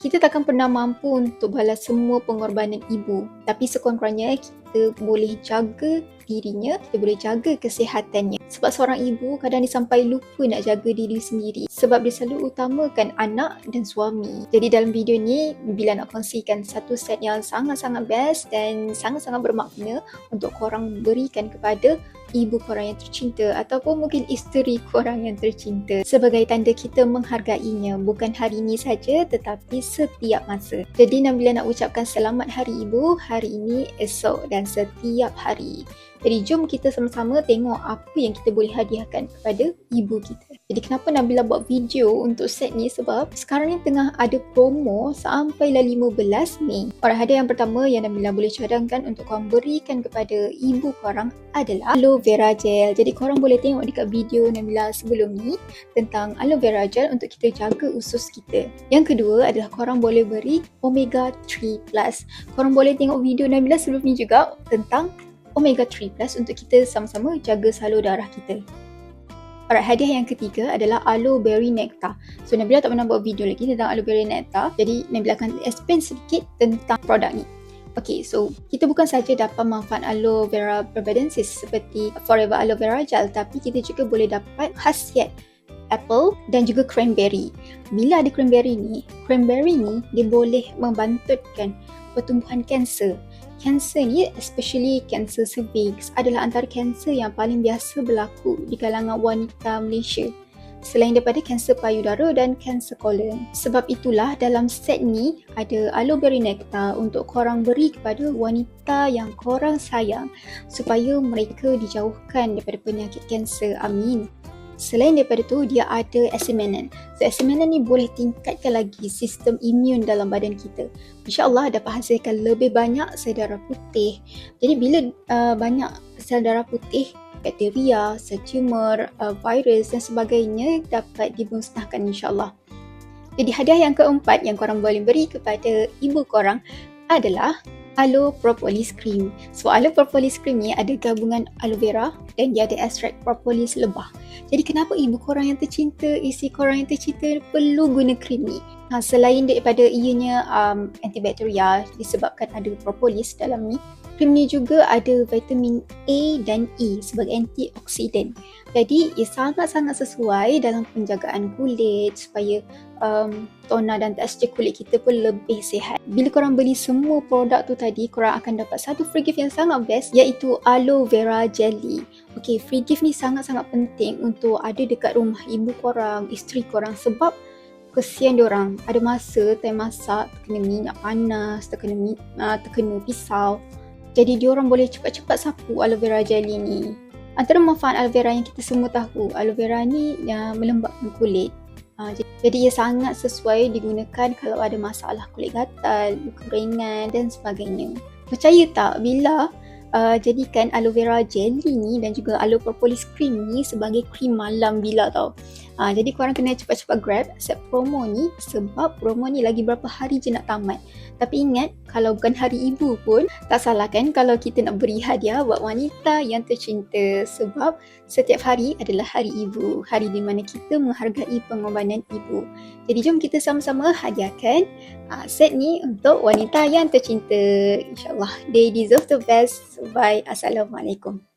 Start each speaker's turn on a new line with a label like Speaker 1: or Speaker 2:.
Speaker 1: Kita takkan pernah mampu untuk balas semua pengorbanan ibu. Tapi sekurang-kurangnya kita boleh jaga dirinya, kita boleh jaga kesihatannya. Sebab seorang ibu kadang dia sampai lupa nak jaga diri sendiri. Sebab dia selalu utamakan anak dan suami. Jadi dalam video ni, bila nak kongsikan satu set yang sangat-sangat best dan sangat-sangat bermakna untuk korang berikan kepada ibu korang yang tercinta ataupun mungkin isteri korang yang tercinta sebagai tanda kita menghargainya bukan hari ini saja tetapi setiap masa. Jadi Nabila nak ucapkan selamat hari ibu hari ini, esok dan setiap hari. Jadi jom kita sama-sama tengok apa yang kita boleh hadiahkan kepada ibu kita. Jadi kenapa Nabila buat video untuk set ni sebab sekarang ni tengah ada promo sampailah 15 Mei. Orang hadiah yang pertama yang Nabila boleh cadangkan untuk korang berikan kepada ibu korang adalah aloe vera gel. Jadi korang boleh tengok dekat video Nabila sebelum ni tentang aloe vera gel untuk kita jaga usus kita. Yang kedua adalah korang boleh beri omega 3 plus. Korang boleh tengok video Nabila sebelum ni juga tentang omega 3 plus untuk kita sama-sama jaga salur darah kita. Alright, hadiah yang ketiga adalah aloe berry nectar. So Nabila tak pernah buat video lagi tentang aloe berry nectar. Jadi Nabila akan explain sedikit tentang produk ni. Okay, so kita bukan saja dapat manfaat aloe vera berbadensis seperti forever aloe vera gel tapi kita juga boleh dapat khasiat apple dan juga cranberry. Bila ada cranberry ni, cranberry ni dia boleh membantutkan pertumbuhan kanser Kanser ni, especially kanser cervix, adalah antara kanser yang paling biasa berlaku di kalangan wanita Malaysia. Selain daripada kanser payudara dan kanser kolon. Sebab itulah dalam set ni ada aloe berry nectar untuk korang beri kepada wanita yang korang sayang supaya mereka dijauhkan daripada penyakit kanser. Amin. Selain daripada tu, dia ada asiminan. So, asiminan ni boleh tingkatkan lagi sistem imun dalam badan kita. InsyaAllah dapat hasilkan lebih banyak sel darah putih. Jadi, bila uh, banyak sel darah putih, bakteria, tumor, uh, virus dan sebagainya dapat dimusnahkan insyaAllah. Jadi, hadiah yang keempat yang korang boleh beri kepada ibu korang adalah aloe propolis cream. So aloe propolis cream ni ada gabungan aloe vera dan dia ada ekstrak propolis lebah. Jadi kenapa ibu korang yang tercinta, isi korang yang tercinta perlu guna cream ni? Ha, selain daripada ianya um, antibakteria disebabkan ada propolis dalam ni, cream ni juga ada vitamin A dan E sebagai antioksidan. Jadi ia sangat-sangat sesuai dalam penjagaan kulit supaya um, toner dan tekstur kulit kita pun lebih sihat. Bila korang beli semua produk tu tadi, korang akan dapat satu free gift yang sangat best iaitu aloe vera jelly. Okay, free gift ni sangat-sangat penting untuk ada dekat rumah ibu korang, isteri korang sebab kesian orang ada masa time masak terkena minyak panas, terkena, uh, terkena pisau. Jadi diorang boleh cepat-cepat sapu aloe vera jelly ni Antara manfaat aloe vera yang kita semua tahu, aloe vera ni yang melembabkan kulit. Uh, jadi ia sangat sesuai digunakan kalau ada masalah kulit gatal, luka ringan dan sebagainya. Percaya tak bila uh, jadikan aloe vera jelly ni dan juga aloe propolis cream ni sebagai krim malam bila tau. Uh, jadi korang kena cepat-cepat grab set promo ni sebab promo ni lagi berapa hari je nak tamat. Tapi ingat kalau bukan hari ibu pun tak salah kan kalau kita nak beri hadiah buat wanita yang tercinta sebab setiap hari adalah hari ibu. Hari di mana kita menghargai pengorbanan ibu. Jadi jom kita sama-sama hadiahkan uh, set ni untuk wanita yang tercinta. InsyaAllah they deserve the best. Bye. Assalamualaikum.